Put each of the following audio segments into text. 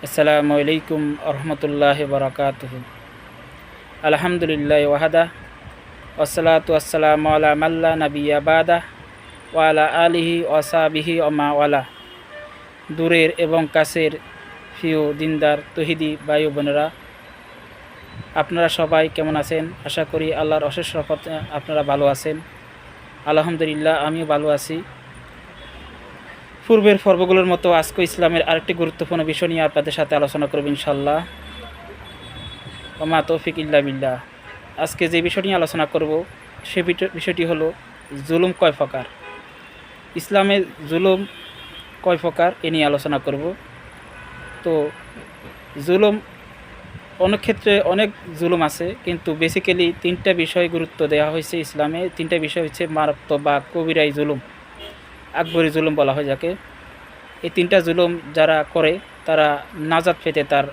আসসালামু আলাইকুম রহমতুল্লাহ বরকাত আলহামদুলিল্লাহ ওয়াহাদা ওসলাতু আসসালাম আলা মাল্লা নবী আবাদা ওয়ালা আলিহি ওয়াসাবিহি ওমা ওয়ালা। দূরের এবং কাছের ফিও দিনদার তহিদি বায়ু বোনেরা, আপনারা সবাই কেমন আছেন? আশা করি আল্লাহর অশেষ রকত আপনারা ভালো আছেন। আলহামদুলিল্লাহ, আমিও ভালো আছি। পূর্বের পর্বগুলোর মতো আজকে ইসলামের আরেকটি গুরুত্বপূর্ণ বিষয় নিয়ে আপনাদের সাথে আলোচনা করব ইনশাল্লাহ ওমা তৌফিক ইল্লা বিল্লাহ। আজকে যে বিষয় নিয়ে আলোচনা করব, সে বিষয়টি হলো জুলুম কয় প্রকার? ইসলামে জুলুম কয় প্রকার এ নিয়ে আলোচনা করব। তো জুলুম, অনেক ক্ষেত্রে অনেক জুলুম আছে, কিন্তু বেসিক্যালি তিনটা বিষয় গুরুত্ব দেওয়া হয়েছে ইসলামে। তিনটা বিষয় হচ্ছে মারাত্মক বা কবিরাই জুলুম। আকবরী জুলুম বলা হয় যাকে। এই তিনটা জুলুম যারা করে, তারা নাজাদ পেতে তার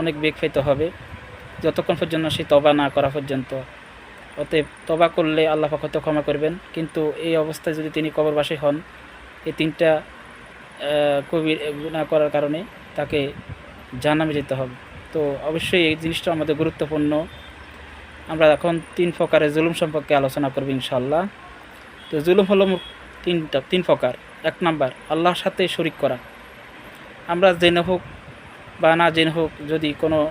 অনেক বেগ পেতে হবে। যতক্ষণ পর্যন্ত সে তবা না করা পর্যন্ত। অতএব তবা করলে আল্লাহ হয়তো ক্ষমা করবেন। কিন্তু এই অবস্থায় যদি তিনি কবরবাসী হন, এই তিনটা কবির গুণা করার কারণে তাকে জানামে যেতে হবে। তো অবশ্যই এই জিনিসটা আমাদের গুরুত্বপূর্ণ। আমরা এখন তিন প্রকারের জুলুম সম্পর্কে আলোচনা করব ইনশাল্লাহ তো জুলুম হলো তিনটা, তিন প্রকার। এক নাম্বার, আল্লাহর সাথে শরিক করা। আমরা জেনে হোক বা না জেনে হোক, যদি কোনো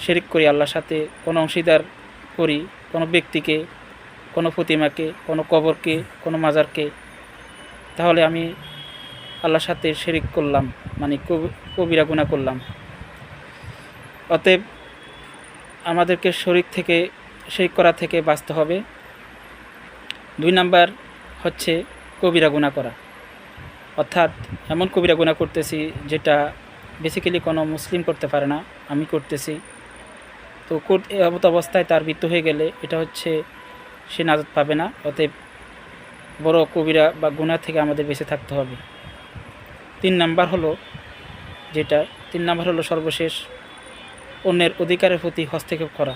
শিরিক করি আল্লাহর সাথে, কোনো অংশীদার করি, কোনো ব্যক্তিকে, কোনো প্রতিমাকে, কোনো কবরকে, কোনো মাজারকে, তাহলে আমি আল্লাহর সাথে শিরিক করলাম মানে কবি- কবিরা গুণা করলাম। অতএব আমাদেরকে শরিক থেকে, শিরিক করা থেকে বাঁচতে হবে। দুই নাম্বার হচ্ছে কবিরা গুণা করা। অর্থাৎ এমন কবিরা গুণা করতেছি যেটা বেসিক্যালি কোনো মুসলিম করতে পারে না, আমি করতেছি। তো এমত অবস্থায় তার মৃত্যু হয়ে গেলে এটা হচ্ছে সে নাজত পাবে না, অতএব বড় কবিরা বা গুণা থেকে আমাদের বেঁচে থাকতে হবে। তিন নাম্বার হলো যেটা, তিন নাম্বার হলো সর্বশেষ অন্যের অধিকারের প্রতি হস্তক্ষেপ করা।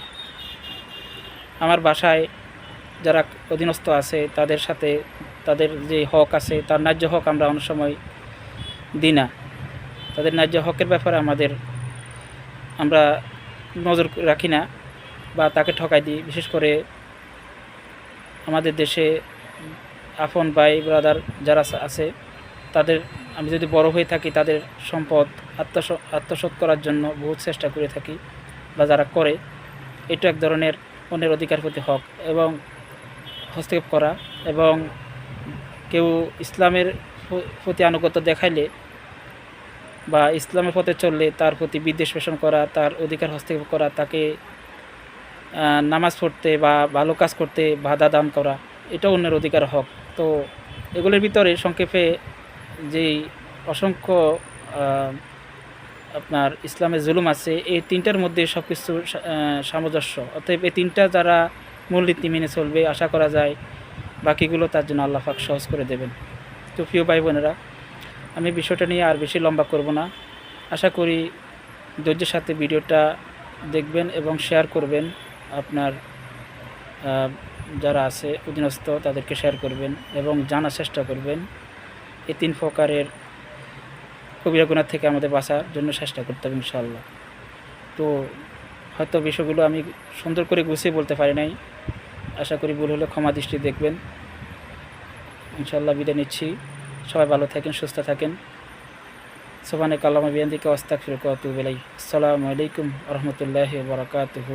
আমার বাসায় যারা অধীনস্থ আছে, তাদের সাথে তাদের যে হক আছে, তার ন্যায্য হক আমরা অনেক সময় দিই না। তাদের ন্যায্য হকের ব্যাপারে আমাদের আমরা নজর রাখি না বা তাকে ঠকাই দিই। বিশেষ করে আমাদের দেশে আপন ভাই ব্রাদার যারা আছে, তাদের আমি যদি বড় হয়ে থাকি, তাদের সম্পদ আত্মস, আত্মসাৎ করার জন্য বহুত চেষ্টা করে থাকি বা যারা করে, এটা এক ধরনের অন্যের অধিকার প্রতি হক এবং হস্তক্ষেপ করা এবং কেউ ইসলামের প্রতি আনুগত্য দেখাইলে বা ইসলামের পথে চললে তার প্রতি বিদ্বেষ পোষণ করা, তার অধিকার হস্তক্ষেপ করা, তাকে নামাজ পড়তে বা ভালো কাজ করতে বাধা দান করা এটা অন্যের অধিকার হক। তো এগুলোর ভিতরে সংক্ষেপে যেই অসংখ্য আপনার ইসলামের জুলুম আছে, এই তিনটার মধ্যে সব কিছু সামঞ্জস্য। অতএব এই তিনটা যারা মূলনীতি মেনে চলবে, আশা করা যায়। বাকিগুলো তার জন্য আল্লাহ পাক সহজ করে দেবেন। তো প্রিয় ভাই বোনেরা, আমি বিষয়টা নিয়ে আর বেশি লম্বা করব না। আশা করি ধৈর্যের সাথে ভিডিওটা দেখবেন এবং শেয়ার করবেন। আপনার যারা আছে, অধীনস্থ, তাদেরকে শেয়ার করবেন এবং জানার চেষ্টা করবেন। এই তিন প্রকারের কবিরা গুণার থেকে আমাদের বাঁচার জন্য চেষ্টা করতে হবে ইনশাআল্লাহ। তো হয়তো বিষয়গুলো আমি সুন্দর করে গুছিয়ে বলতে পারি নাই। আশা করি ভুল হলে ক্ষমা দৃষ্টি দেখবেন। ইনশাল্লাহ বিদায় নিচ্ছি। সবাই ভালো থাকেন, সুস্থ থাকেন। সোবানে কালামা বিয়ান্দিকে অস্তাক ফিরক বেলাই আসসালামু আলাইকুম রহমতুল্লাহ বরকাতুহু।